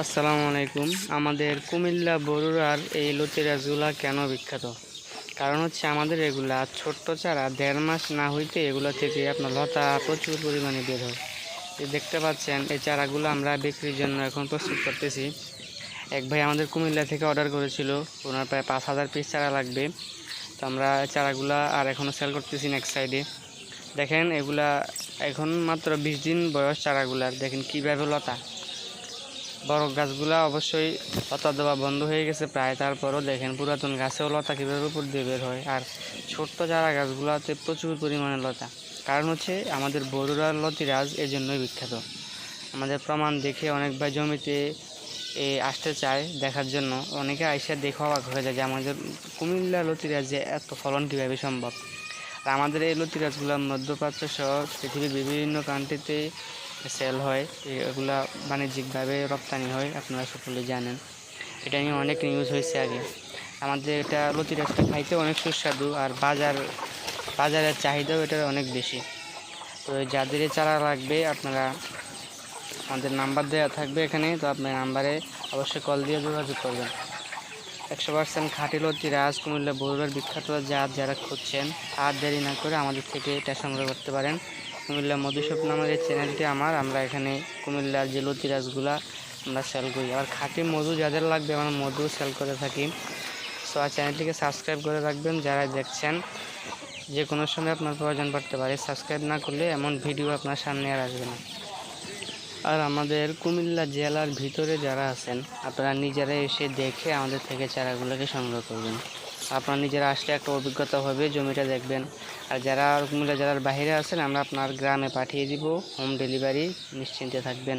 আসসালামু আলাইকুম। আমাদের কুমিল্লা বরুড়ার এই লতিরাজগুলা কেন বিখ্যাত? কারণ হচ্ছে আমাদের এগুলা ছোট্ট চারা দেড় মাস না হইতে এগুলো থেকে আপনার লতা প্রচুর পরিমাণে বের হয়। দেখতে পাচ্ছেন, এই চারাগুলো আমরা বিক্রির জন্য এখন প্রস্তুত করতেছি। এক ভাই আমাদের কুমিল্লা থেকে অর্ডার করেছিল, ওনার প্রায় পাঁচ হাজার পিস চারা লাগবে। তো আমরা চারাগুলা আর এখনও সেল করতেছি নেক্সট সাইডে দেখেন, এগুলা এখন মাত্র বিশ দিন বয়স চারাগুলার। দেখেন কীভাবে লতা। বড় গাছগুলা অবশ্যই লতা দেওয়া বন্ধ হয়ে গেছে। প্রায় তারপরও দেখেন পুরাতন গাছেও লতা কীভাবে উপর দিয়ে বের হয়। আর ছোট্ট চারা গাছগুলোতে প্রচুর পরিমাণে লতা। কারণ হচ্ছে আমাদের বড়ুরার লতিরাজ এই জন্যই বিখ্যাত। আমাদের প্রমাণ দেখে অনেক ভাই জমিতে এ আসতে চায় দেখার জন্য। অনেকে আইসা দেখে অবাক হয়ে যায় যে আমাদের কুমিল্লা লতিরাজে এত ফলন কীভাবে সম্ভব? আর আমাদের এই লতিরাজগুলো মধ্যপ্রাচ্য সহ পৃথিবীর বিভিন্ন কান্ট্রিতে সেল হয়, এগুলা বাণিজ্যিকভাবে রপ্তানি হয়, আপনারা সকলে জানেন। এটা নিয়ে অনেক নিউজ হয়েছে আগে। আমাদের এটা লতি লতিরাজটা খাইতে অনেক সুস্বাদু আর বাজার, বাজারের চাহিদাও এটার অনেক বেশি। তো যাদের চারা লাগবে, আপনারা আমাদের নাম্বার দেওয়া থাকবে এখানে, তো আপনার নাম্বারে অবশ্যই কল দিয়ে যোগাযোগ করবেন। একশো পার্সেন্ট খাঁটি লতি রাজ কুমিল্লা বগুড়ার বিখ্যাত জাত যারা খুঁজছেন, আর দেরি না করে আমাদের থেকে এটা সংগ্রহ করতে পারেন। কুমিল্লা মধুস্বপ নামের এই চ্যানেলটি আমার। আমরা এখানে কুমিল্লার যে লতি রাজগুলা আমরা সেল করি। আর খাঁটি মধু যাদের লাগবে, আমরা মধু সেল করে থাকি। সো আর চ্যানেলটিকে সাবস্ক্রাইব করে রাখবেন যারা দেখছেন। যে কোনো সময় আপনার প্রয়োজন পড়তে পারে সাবস্ক্রাইব না করলে এমন ভিডিও আপনার সামনে আর আসবে না। আর আমাদের কুমিল্লা জেলার ভিতরে যারা আছেন, আপনারা নিজেরা এসে দেখে আমাদের থেকে চারাগুলোকে সংগ্রহ করবেন। আপনারা নিজেরা আসলে একটা অভিজ্ঞতা হবে, জমিটা দেখবেন। আর যারা কুমিল্লা জেলার বাইরে আছেন, আমরা আপনার গ্রামে পাঠিয়ে দিব হোম ডেলিভারি নিশ্চিন্তে থাকবেন।